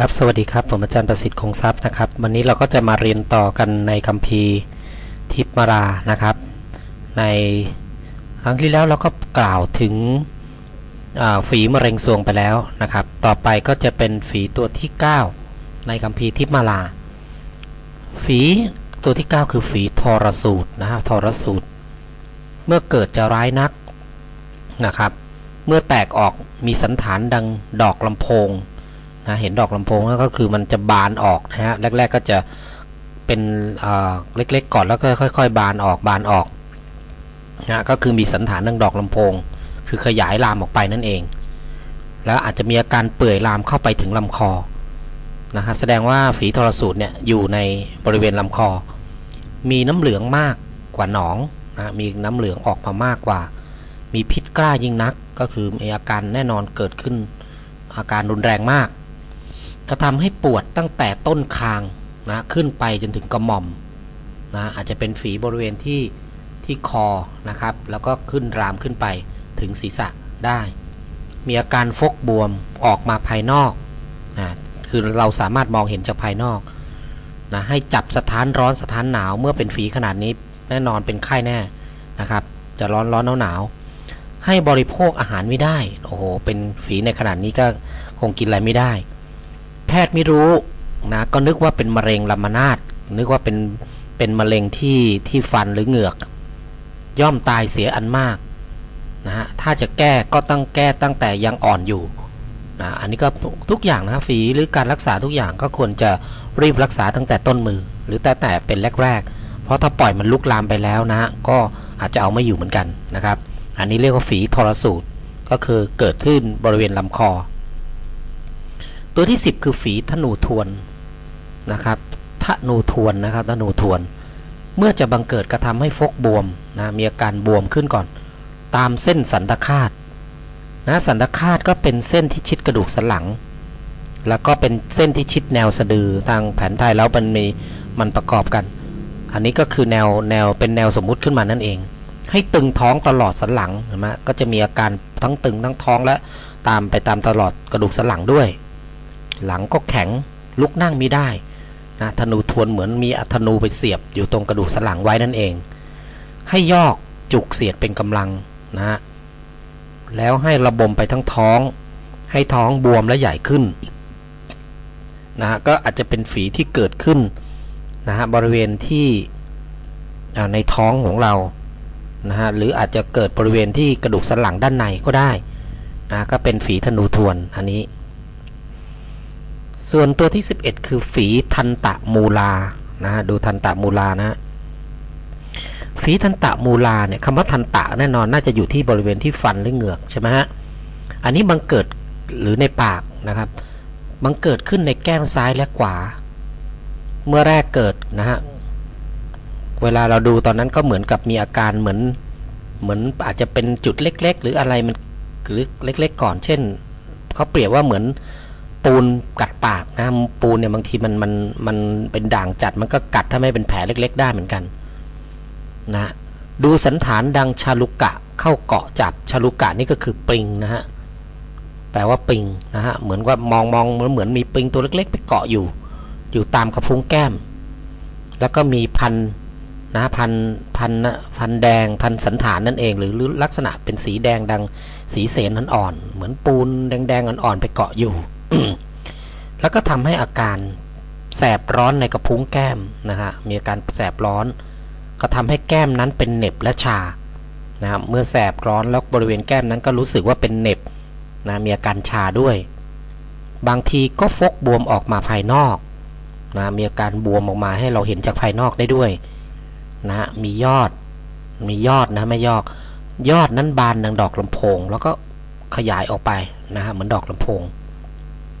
ครับสวัสดีครับผมอาจารย์ประสิทธิ์คงทรัพย์นะครับ วันนี้เราก็จะมาเรียนต่อกันในคัมภีร์ทิพมารานะครับ ในครั้งที่แล้วเราก็กล่าวถึงฝีมะเร็งซวงไปแล้วนะครับ ต่อไปก็จะเป็นฝีตัวที่ 9 ในคัมภีร์ทิพมาราฝีตัวที่ 9 คือฝีทรสูตรนะฮะทรสูตร เมื่อเกิดจะร้ายนักนะครับ เมื่อแตกออกมีสันฐานดังดอกลำโพง นะเห็นดอกลำโพงก็คือมันจะบานออกนะฮะแรก ๆก็จะเป็นเล็กๆก่อนแล้วก็ค่อย ๆ บานออกบานออกนะก็คือมีสันฐานดังดอกลำโพง คือขยายลามออกไปนั่นเอง แล้วอาจจะมีอาการเปื่อยลามเข้าไปถึงลำคอนะฮะแสดงว่าฝีทรสูตรเนี่ยอยู่ในบริเวณลำคอ มีน้ำเหลืองมากกว่าหนองนะมีน้ำเหลืองออกมามากกว่า มีพิษกล้ายิ่งนักก็คือมีอาการแน่นอนเกิดขึ้น อาการรุนแรงมาก จะทำให้ปวดตั้งแต่ต้นคางนะขึ้นไปจนถึงกระหม่อมนะอาจจะเป็นฝีบริเวณที่ที่คอนะครับ แล้วก็ขึ้นรามขึ้นไปถึงศีรษะได้ มีอาการฟกบวมออกมาภายนอกนะคือเราสามารถมองเห็นจากภายนอกนะให้จับสถานร้อนสถานหนาวเมื่อเป็นฝีขนาดนี้แน่นอนเป็นไข้แน่นะครับ จะร้อนร้อนหนาวหนาวให้บริโภคอาหารไม่ได้ โอ้โห เป็นฝีในขนาดนี้ก็คงกินอะไรไม่ได้ พทย์ไม่รู้นะก็นึกว่าเป็นมะเร็งลำมนาดนึกว่าเป็นเป็นมะเร็งที่ที่ฟันหรือเหงือก ย่อมตายเสียอันมากนะฮะถ้าจะแก้ก็ต้องแก้ตั้งแต่ยังอ่อนอยู่นะอันนี้ก็ทุกอย่างนะฝีหรือการรักษาทุกอย่างก็ควรจะรีบรักษาตั้งแต่ต้นมือ หรือแต่แต่เป็นแรกๆ เพราะถ้าปล่อยมันลุกลามไปแล้วนะ ก็อาจจะเอาไม่อยู่เหมือนกันนะครับ อันนี้เรียกว่าฝีทรสูตรก็คือเกิดขึ้นบริเวณลำคอ ตัวที่ 10 คือฝีธนูทวนนะครับธนูทวนนะครับธนูทวน เมื่อจะบังเกิดกระทำให้ฟกบวมนะมีอาการบวมขึ้นก่อน ตามเส้นสันตคาตนะสันตคาตก็เป็นเส้นที่ชิดกระดูกสันหลัง แล้วก็เป็นเส้นที่ชิดแนวสะดือทางแผนไทยแล้วมันมีมันประกอบกัน อันนี้ก็คือแนวแนวเป็นแนวสมมุติขึ้นมานั่นเอง ให้ตึงท้องตลอดสันหลังเห็นไหมก็จะมีอาการทั้งตึงทั้งท้องและตามไปตามตลอดกระดูกสันหลังด้วย หลังก็แข็งลุกนั่งไม่ได้นะธนูทวนเหมือนมีอธนูไปเสียบอยู่ตรงกระดูกสันหลังไว้นั่นเอง ให้ยอกจุกเสียดเป็นกำลังนะฮะแล้วให้ระบมไปทั้งท้อง ให้ท้องบวมและใหญ่ขึ้นนะฮะก็อาจจะเป็นฝีที่เกิดขึ้นนะฮะบริเวณที่ในท้องของเรานะฮะหรืออาจจะเกิดบริเวณที่กระดูกสันหลังด้านในก็ได้นะก็เป็นฝีธนูทวนอันนี้ ส่วนตัวที่ 11 คือฝีทันตะมูลานะฮะดูทันตะมูลานะฮะฝีทันตะมูลาเนี่ยคำว่าทันตะแน่นอนน่าจะอยู่ที่บริเวณที่ฟันหรือเหงือกใช่ไหมฮะอันนี้บังเกิดหรือในปากนะครับบังเกิดขึ้นในแก้มซ้ายและขวา เมื่อแรกเกิดนะฮะเวลาเราดูตอนนั้นก็เหมือนกับมีอาการเหมือนเหมือนอาจจะเป็นจุดเล็ก ๆ หรืออะไรมันหรือเล็ก ๆ ก่อน เช่นเขาเปรียบว่าเหมือน ปูนกัดปากนะปูนเนี่ยบางทีมันมันมันเป็นด่างจัดมันก็กัดถ้าไม่เป็นแผลเล็ก ๆ ได้เหมือนกันนะดูสันฐานดังชาลุกะเข้าเกาะจับชาลุกะนี่ก็คือปริงนะฮะแปลว่าปริงนะฮะเหมือนว่ามองมองเหมือนมีปริงตัวเล็ก ๆ ไปเกาะอยู่ อยู่ตามกระพุ้งแก้ม แล้วก็มีพันนะพันพันพันแดงพันสันฐานนั่นเอง หรือลักษณะเป็นสีแดงดังสีเสนอ่อนๆเหมือนปูนแดงๆอ่อนๆไปเกาะอยู่ แล้วก็ทำให้อาการแสบร้อนในกระพุ้งแก้มนะฮะมีอาการแสบร้อน ก็ทำให้แก้มนั้นเป็นเหน็บและชานะครับเมื่อแสบร้อนแล้วบริเวณแก้มนั้นก็รู้สึกว่าเป็นเหน็บนะมีอาการชาด้วย บางทีก็ฟกบวมออกมาภายนอกนะมีอาการบวมออกมาให้เราเห็นจากภายนอกได้ด้วยนะมียอดมียอดนะไม่ยอดยอดนั้นบานดังดอกลำโพง แล้วก็ขยายออกไปนะฮะเหมือนดอกลำโพง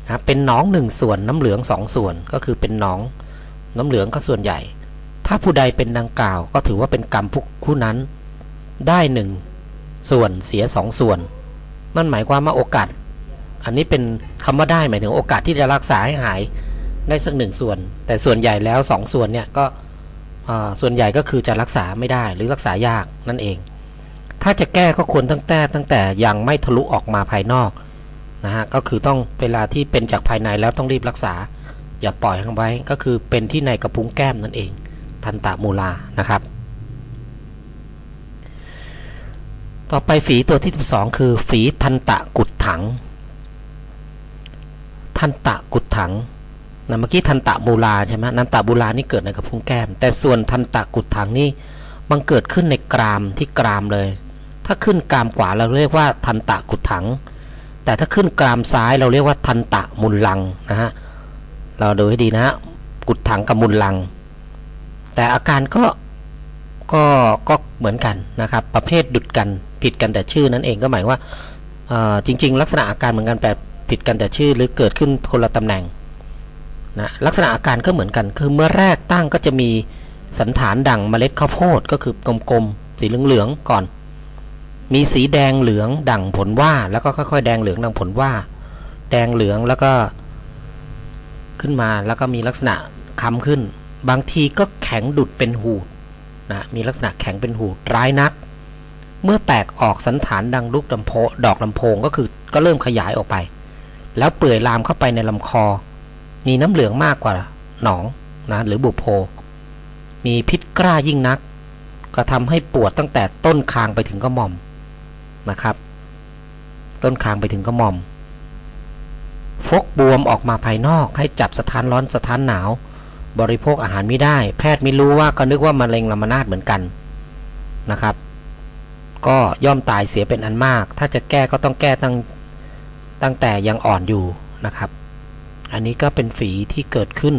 นะเป็นหนองหนึ่งส่วนน้ำเหลืองสองส่วนก็คือเป็นหนองน้ำเหลืองก็ส่วนใหญ่ ถ้าผู้ใดเป็นดังกล่าว ก็ถือว่าเป็นกรรมผู้นั้น ได้หนึ่งส่วนเสียสองส่วน นั่นหมายความว่าโอกาส อันนี้เป็นคำว่าได้หมายถึงโอกาสที่จะรักษาให้หายได้สักหนึ่งส่วน แต่ส่วนใหญ่แล้วสองส่วนเนี่ยก็ส่วนใหญ่ก็คือจะรักษาไม่ได้หรือรักษายากนั่นเอง ถ้าจะแก้ก็ควรตั้งแต่ตั้งแต่ยังไม่ทะลุออกมาภายนอก นะฮะก็คือต้องเวลาที่เป็นจากภายในแล้วต้องรีบรักษา อย่าปล่อยไว้ก็คือเป็นที่ในกระพุ้งแก้มนั่นเอง ทันตะมูลานะครับ ต่อไปฝีตัวที่ 12 คือ ฝีทันตะกุดถัง ทันตะกุดถังนะเมื่อกี้ทันตะมูลาใช่ไหมนันตะบูลานี่เกิดในกระพุ้งแก้ม แต่ส่วนทันตะกุดถังนี่มันเกิดขึ้นในกรามที่กรามเลย ถ้าขึ้นกรามขวาเราเรียกว่าทันตะกุดถัง แต่ถ้าขึ้นกรามซ้ายเราเรียกว่าทันตะมุลลังนะฮะเราดูให้ดีนะฮะกุดถังกับมุลลัง แต่อาการก็ก็ก็เหมือนกันนะครับ ประเภทดุดกันผิดกันแต่ชื่อนั่นเองก็หมายว่าจริง ๆ ลักษณะอาการเหมือนกันแต่ผิดกันแต่ชื่อหรือเกิดขึ้นคนละตำแหน่งนะลักษณะอาการก็เหมือนกัน คือเมื่อแรกตั้งก็จะมีสันฐานดังเมล็ดข้าวโพดก็คือกลมๆสีเหลืองๆก่อน มีสีแดงเหลืองดั่งผลว่าแล้วก็ค่อยๆ แดงเหลืองดั่งผลว่า แดงเหลืองแล้วก็ขึ้นมาแล้วก็มีลักษณะค้ำขึ้น บางทีก็แข็งดุดเป็นหูดนะมีลักษณะแข็งเป็นหูดร้ายนัก เมื่อแตกออกสันฐานดังลูกลำโพดอกลำโพงก็คือก็เริ่มขยายออกไป แล้วเปื่อยลามเข้าไปในลำคอ มีน้ำเหลืองมากกว่าหนองนะหรือบุโพ มีพิษกล้ายิ่งนัก ก็ทำให้ปวดตั้งแต่ต้นคางไปถึงกระหม่อม นะครับ ต้นคางไปถึงกระหม่อม ฟกบวมออกมาภายนอกให้จับสถานร้อนสถานหนาว บริโภคอาหารไม่ได้ แพทย์ไม่รู้ว่าก็นึกว่ามะเร็งลำมนาดเหมือนกันนะครับ ก็ย่อมตายเสียเป็นอันมาก ถ้าจะแก้ก็ต้องแก้ตั้งตั้งแต่ยังอ่อนอยู่นะครับ อันนี้ก็เป็นฝีที่เกิดขึ้น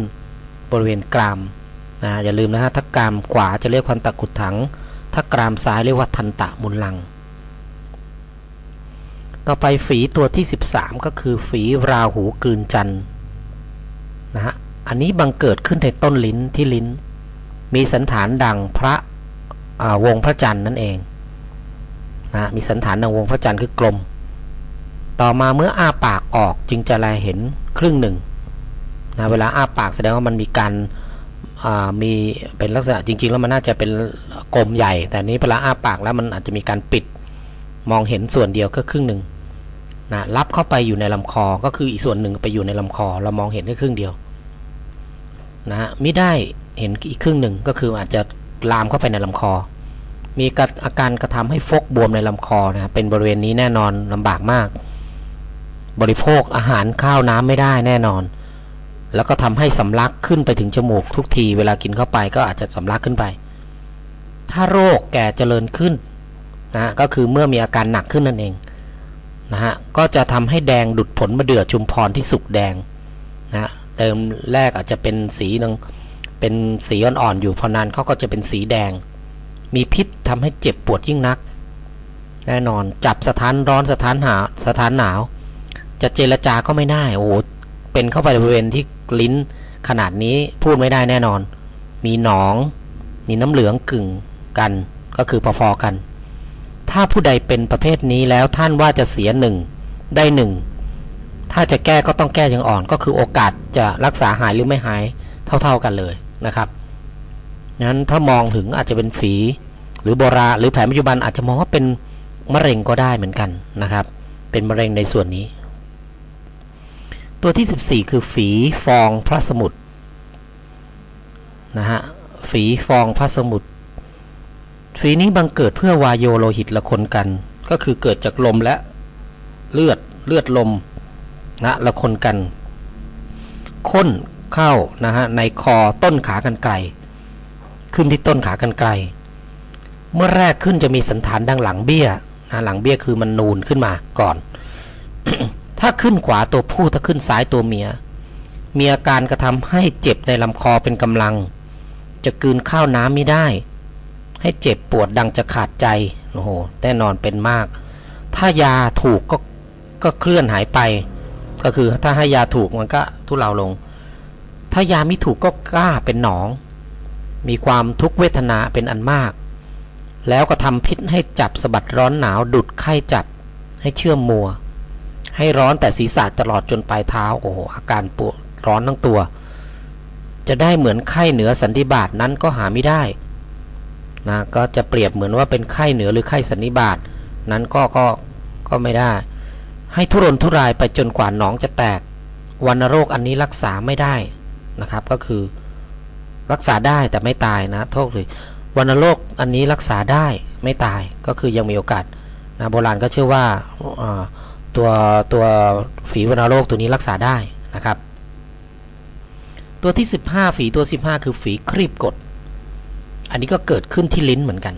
บริเวณกรามนะอย่าลืมนะฮะถ้ากรามขวาจะเรียกพันตะกุดถัง ถ้ากรามซ้ายเรียกว่าทันตะมุลลัง ต่อไปฝีตัวที่ 13 ก็คือฝีราหูกลืนจันทร์นะฮะอันนี้บังเกิดขึ้นในต้นลิ้นที่ลิ้น มีสันฐานดังพระวงพระจันทร์นั่นเองนะมีสันฐานดังวงพระจันทร์คือกลม ต่อมาเมื่ออ้าปากออกจึงจะแลเห็นครึ่งหนึ่งนะเวลาอ้าปากแสดงว่ามันมีการมีเป็นลักษณะจริง ๆ แล้วมันน่าจะเป็นกลมใหญ่ แต่นนี้เวลาอ้าปากแล้วมันอาจจะมีการปิดมองเห็นส่วนเดียวก็ครึ่งหนึ่ง นะรับเข้าไปอยู่ในลำคอก็คืออีกส่วนหนึ่งไปอยู่ในลำคอ เรามองเห็นแค่ครึ่งเดียวนะฮะไม่ได้เห็นอีกครึ่งหนึ่งก็คืออาจจะลามเข้าไปในลำคอ มีอาการกระทำให้ฟกบวมในลำคอนะเป็นบริเวณนี้แน่นอนลำบากมาก บริโภคอาหารข้าวน้ำไม่ได้แน่นอน แล้วก็ทำให้สำลักขึ้นไปถึงจมูกทุกทีเวลากินเข้าไปก็อาจจะสำลักขึ้นไป ถ้าโรคแก่เจริญขึ้นนะฮะก็คือเมื่อมีอาการหนักขึ้นนั่นเอง นะฮะก็จะทำให้แดงดุดผลมะเดื่อชุมพรที่สุกแดงนะฮะเติมแรกอาจจะเป็นสีนึงเป็นสีอ่อนๆอยู่พอนานเขาก็จะเป็นสีแดง มีพิษทำให้เจ็บปวดยิ่งนัก แน่นอนจับสถานร้อนสถานหาสถานหนาว จะเจรจาก็ไม่ได้โอ้โหเป็นเข้าไปบริเวณที่ลิ้นขนาดนี้พูดไม่ได้แน่นอน มีหนองมีน้ำเหลืองกึ่งกันก็คือพอๆกัน ถ้าผู้ใดเป็นประเภทนี้แล้วท่านว่าจะเสียหนึ่งได้หนึ่งถ้าจะแก้ก็ต้องแก้อย่างอ่อน ก็คือโอกาสจะรักษาหายหรือไม่หายเท่า ๆกันเลยนะครับงั้นถ้ามองถึงอาจจะเป็นฝีหรือโบราหรือแผนปัจจุบันอาจจะมองว่าเป็นมะเร็งก็ได้เหมือนกันนะครับ เป็นมะเร็งในส่วนนี้ ตัวที่ 14 คือฝีฟองพระสมุทรนะฮะฝีฟองพระสมุท รฝีนี้บังเกิดเพื่อวายโยโลหิตละคนกัน ก็คือเกิดจากลมและเลือดเลือดลมนะละคนกันค้นเข้านะฮะในคอต้นขากันไกลขึ้นที่ต้นขากันไกลเมื่อแรกขึ้นจะมีสันฐานดังหลังเบี้ยนะหลังเบี้ยคือมันนูนขึ้นมาก่อน ถ้าขึ้นขวาตัวผู้ถ้าขึ้นซ้ายตัวเมีย มีอาการกระทำให้เจ็บในลำคอเป็นกำลัง จะกืนข้าวน้ำไม่ได้ ให้เจ็บปวดดังจะขาดใจโอ้โหแน่นอนเป็นมาก ถ้ายาถูกก็ก็เคลื่อนหายไป ก็คือถ้าให้ยาถูกมันก็ทุเลาลง ถ้ายาไม่ถูกก็กล้าเป็นหนอง มีความทุกเวทนาเป็นอันมาก แล้วก็ทำพิษให้จับสะบัดร้อนหนาวดุดไข้จับให้เชื่อมมัว ให้ร้อนแต่ศีรษะตลอดจนปลายเท้าโอ้โหอาการปวดร้อนทั้งตัว จะได้เหมือนไข้เหนือสันนิบาตนั้นก็หาไม่ได้ นะก็จะเปรียบเหมือนว่าเป็นไข้เหนือหรือไข้สันนิบาตนั้นก็ก็ก็ไม่ได้ ให้ทุรนทุรายไปจนกว่าหนองจะแตกวัณโรคอันนี้รักษาไม่ได้นะครับ ก็คือรักษาได้แต่ไม่ตายนะโทษเลยวัณโรคอันนี้รักษาได้ไม่ตายก็คือยังมีโอกาสนะโบราณก็เชื่อว่าตัวตัวฝีวัณโรคตัวนี้รักษาได้นะครับ ตัวที่ 15 ฝีตัว 15 คือฝีครีบกด อันนี้ก็เกิดขึ้นที่ลิ้นเหมือนกัน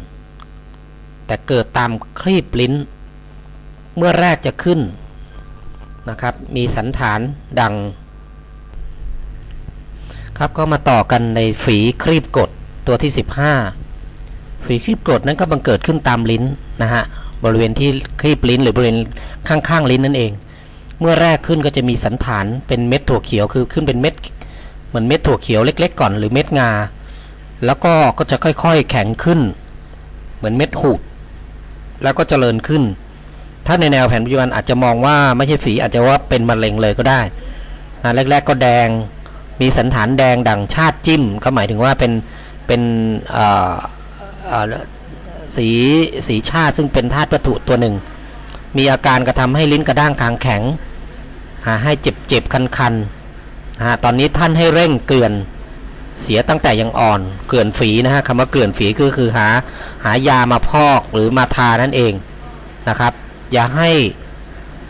แต่เกิดตามครีบลิ้น เมื่อแรกจะขึ้นนะครับ มีสันฐานดัง ครับก็มาต่อกันในฝีครีบกดตัวที่ 15 ฝีครีบกดนั้นก็บังเกิดขึ้นตามลิ้นนะฮะบริเวณที่ครีบลิ้น หรือบริเวณข้างๆลิ้นนั่นเอง เมื่อแรกขึ้นก็จะมีสันฐานเป็นเม็ดถั่วเขียวคือขึ้นเป็นเม็ดเหมือนเม็ดถั่วเขียวเล็ก ๆ ก่อนหรือเม็ดงา แล้วก็ก็จะค่อยๆแข็งขึ้น เหมือนเม็ดหูดแล้วก็เจริญขึ้น ถ้าในแนวแผนปัจจุบันอาจจะมองว่าไม่ใช่ฝีอาจจะว่าเป็นมะเร็งเลยก็ได้นะแรกๆก็แดงมีสันฐานแดงดั่งชาติจิ้ม ก็หมายถึงว่าเป็นเป็นเอ่อเอ่อสีสีชาติซึ่งเป็นธาตุวัตถุตัวหนึ่ง มีอาการกระทำให้ลิ้นกระด้างคางแข็งหาให้เจ็บเจ็บคันคันๆตอนนี้ท่านให้เร่งเกลือน เสียตั้งแต่ยังอ่อนเกลือนฝีนะฮะคำว่าเกลือนฝีก็คือหาหายามาพอกหรือมาทานั่นเองนะครับ อย่าให้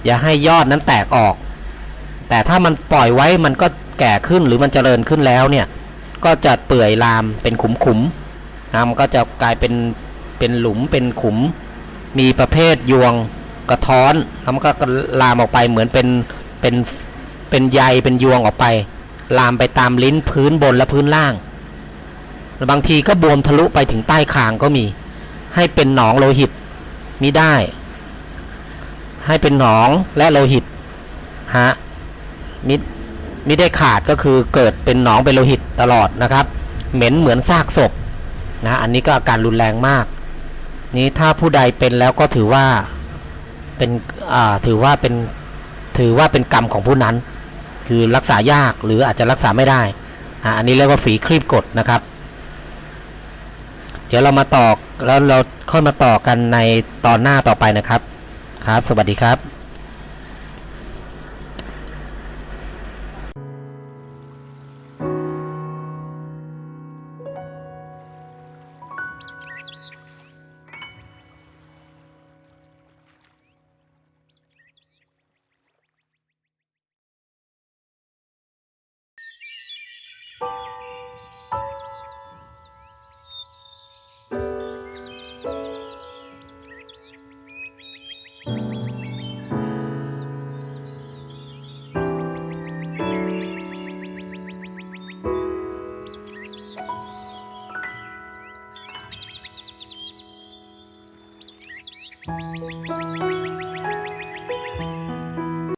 อย่าให้ยอดนั้นแตกออก แต่ถ้ามันปล่อยไว้มันก็แก่ขึ้นหรือมันเจริญขึ้นแล้วเนี่ยก็จะเปื่อยลามเป็นขุมขุมๆนะมันก็จะกลายเป็นเป็นหลุมเป็นขุม มีประเภทยวงกระท้อนแล้วมันก็ลามออกไปเหมือนเป็นเป็นเป็นใยเป็นยวงออกไป ลามไปตามลิ้นพื้นบนและพื้นล่าง บางทีก็บวมทะลุไปถึงใต้คางก็มี ให้เป็นหนองโลหิตมิได้ ให้เป็นหนองและโลหิตฮะมิมิได้ขาดก็คือเกิดเป็นหนองเป็นโลหิตตลอดนะครับ เหม็นเหมือนซากศพนะอันนี้ก็อาการรุนแรงมาก นี้ถ้าผู้ใดเป็นแล้วก็ถือว่าเป็นอ่าถือว่าเป็นถือว่าเป็นกรรมของผู้นั้น คือรักษายากหรืออาจจะรักษาไม่ได้ อันนี้เรียกว่าฝีครีบกดนะครับ เดี๋ยวเรามาต่อแล้วเราค่อยมาต่อกันในตอนหน้าต่อไปนะครับ ครับ สวัสดีครับ